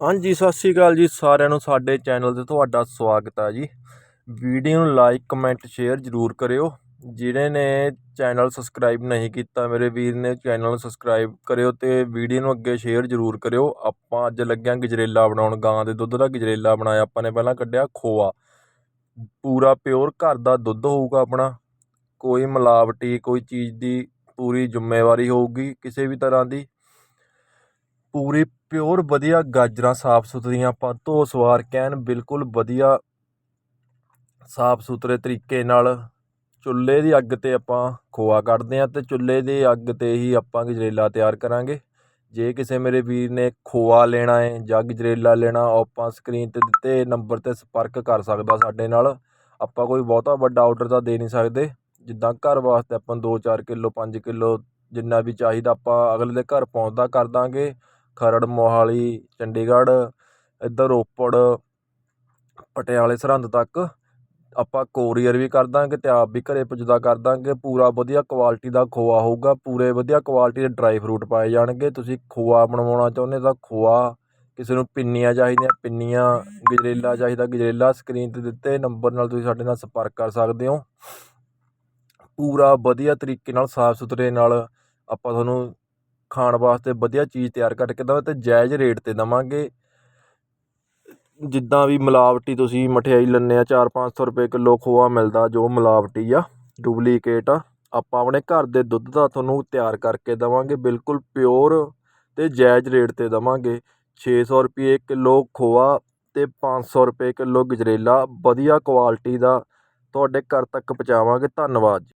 ਹਾਂਜੀ, ਸਤਿ ਸ਼੍ਰੀ ਅਕਾਲ ਜੀ ਸਾਰਿਆਂ ਨੂੰ, ਸਾਡੇ ਚੈਨਲ ਤੇ ਤੁਹਾਡਾ ਸਵਾਗਤ ਹੈ ਜੀ। ਵੀਡੀਓ ਨੂੰ ਲਾਈਕ ਕਮੈਂਟ ਸ਼ੇਅਰ ਜ਼ਰੂਰ ਕਰਿਓ। ਜਿਹੜੇ ਨੇ ਚੈਨਲ ਸਬਸਕ੍ਰਾਈਬ ਨਹੀਂ ਕੀਤਾ, ਮੇਰੇ ਵੀਰ ਨੇ ਚੈਨਲ ਨੂੰ ਸਬਸਕ੍ਰਾਈਬ ਕਰਿਓ ਤੇ ਵੀਡੀਓ ਨੂੰ ਅੱਗੇ ਸ਼ੇਅਰ ਜ਼ਰੂਰ ਕਰਿਓ। ਆਪਾਂ ਅੱਜ ਲੱਗਿਆ ਗਜਰੇਲਾ ਬਣਾਉਣ, ਗਾਂ ਦੇ ਦੁੱਧ ਦਾ ਗਜਰੇਲਾ ਬਣਾਇਆ, ਆਪਾਂ ਨੇ ਪਹਿਲਾਂ ਕੱਢਿਆ ਖੋਆ। ਪੂਰਾ ਪਿਓਰ ਘਰ ਦਾ ਦੁੱਧ ਹੋਊਗਾ ਆਪਣਾ। ਕੋਈ ਮਿਲਾਵਟੀ, ਕੋਈ ਚੀਜ਼ ਦੀ ਪੂਰੀ ਜ਼ਿੰਮੇਵਾਰੀ ਹੋਊਗੀ, ਕਿਸੇ ਵੀ ਤਰ੍ਹਾਂ ਦੀ। ਪੂਰੀ ਪਿਓਰ ਵਧੀਆ ਗਾਜਰਾਂ ਸਾਫ਼ ਸੁਥਰੀਆਂ ਆਪਾਂ ਧੋ ਸਵਾਰ ਕੇ ਐਨ ਬਿਲਕੁਲ ਵਧੀਆ ਸਾਫ਼ ਸੁਥਰੇ ਤਰੀਕੇ ਨਾਲ ਚੁੱਲ੍ਹੇ ਦੀ ਅੱਗ 'ਤੇ ਆਪਾਂ ਖੋਆ ਕੱਢਦੇ ਹਾਂ ਅਤੇ ਚੁੱਲ੍ਹੇ ਦੀ ਅੱਗ 'ਤੇ ਹੀ ਆਪਾਂ ਗਜਰੇਲਾ ਤਿਆਰ ਕਰਾਂਗੇ। ਜੇ ਕਿਸੇ ਮੇਰੇ ਵੀਰ ਨੇ ਖੋਆ ਲੈਣਾ ਹੈ ਜਾਂ ਗਜਰੇਲਾ ਲੈਣਾ, ਉਹ ਆਪਾਂ ਸਕਰੀਨ 'ਤੇ ਦਿੱਤੇ ਨੰਬਰ 'ਤੇ ਸੰਪਰਕ ਕਰ ਸਕਦਾ ਸਾਡੇ ਨਾਲ। ਆਪਾਂ ਕੋਈ ਬਹੁਤਾ ਵੱਡਾ ਆਰਡਰ ਤਾਂ ਦੇ ਨਹੀਂ ਸਕਦੇ। ਜਿੱਦਾਂ ਘਰ ਵਾਸਤੇ ਆਪਾਂ 2-4 ਕਿਲੋ, ਪੰਜ ਕਿਲੋ ਜਿੰਨਾ ਵੀ ਚਾਹੀਦਾ ਆਪਾਂ ਅਗਲੇ ਦੇ ਘਰ ਪਹੁੰਚਦਾ ਕਰ ਦਾਂਗੇ। ਖਰੜ, ਮੋਹਾਲੀ, ਚੰਡੀਗੜ੍ਹ, ਇੱਧਰ ਰੋਪੜ, ਪਟਿਆਲੇ, ਸਰਹੰਦ ਤੱਕ ਆਪਾਂ ਕੋਰੀਅਰ ਵੀ ਕਰ ਦਾਂਗੇ ਅਤੇ ਆਪ ਵੀ ਘਰ ਪੁੱਜਦਾ ਕਰ ਦਾਂਗੇ। ਪੂਰਾ ਵਧੀਆ ਕੁਆਲਿਟੀ ਦਾ ਖੋਆ ਹੋਊਗਾ, ਪੂਰੇ ਵਧੀਆ ਕੁਆਲਿਟੀ ਦੇ ਡਰਾਈ ਫਰੂਟ ਪਾਏ ਜਾਣਗੇ। ਤੁਸੀਂ ਖੋਆ ਬਣਵਾਉਣਾ ਚਾਹੁੰਦੇ ਤਾਂ ਖੋਆ, ਕਿਸੇ ਨੂੰ ਪਿੰਨੀਆਂ ਚਾਹੀਦੀਆਂ, ਪਿੰਨੀਆਂ, ਗਜਰੇਲਾ ਚਾਹੀਦਾ, ਗਜਰੇਲਾ ਸਕਰੀਨ 'ਤੇ ਦਿੱਤੇ, ਨੰਬਰ ਨਾਲ ਤੁਸੀਂ ਸਾਡੇ ਨਾਲ ਸੰਪਰਕ ਕਰ ਸਕਦੇ ਹੋ। ਪੂਰਾ ਵਧੀਆ ਤਰੀਕੇ ਨਾਲ ਸਾਫ਼ ਸੁਥਰੇ ਨਾਲ ਆਪਾਂ ਤੁਹਾਨੂੰ ਖਾਣ ਵਾਸਤੇ ਵਧੀਆ ਚੀਜ਼ ਤਿਆਰ ਕਰਕੇ ਦੇਵਾਂ ਅਤੇ ਜਾਇਜ਼ ਰੇਟ 'ਤੇ ਦੇਵਾਂਗੇ। ਜਿੱਦਾਂ ਵੀ ਮਿਲਾਵਟੀ ਤੁਸੀਂ ਮਠਿਆਈ ਲੈਂਦੇ ਹਾਂ ਚਾਰ ਪੰਜ ਸੌ ਰੁਪਏ ਕਿਲੋ ਖੋਆ ਮਿਲਦਾ, ਜੋ ਮਿਲਾਵਟੀ ਆ, ਡੁਪਲੀਕੇਟ ਆ, ਆਪਾਂ ਆਪਣੇ ਘਰ ਦੇ ਦੁੱਧ ਦਾ ਤੁਹਾਨੂੰ ਤਿਆਰ ਕਰਕੇ ਦੇਵਾਂਗੇ, ਬਿਲਕੁਲ ਪਿਓਰ ਅਤੇ ਜਾਇਜ਼ ਰੇਟ 'ਤੇ ਦੇਵਾਂਗੇ। ਛੇ ਸੌ ਰੁਪਏ ਕਿਲੋ ਖੋਆ ਅਤੇ ਪੰਜ ਸੌ ਰੁਪਏ ਕਿਲੋ ਗਜਰੇਲਾ, ਵਧੀਆ ਕੁਆਲਿਟੀ ਦਾ, ਤੁਹਾਡੇ ਘਰ ਤੱਕ ਪਹੁੰਚਾਵਾਂਗੇ, ਧੰਨਵਾਦ। ਜੀ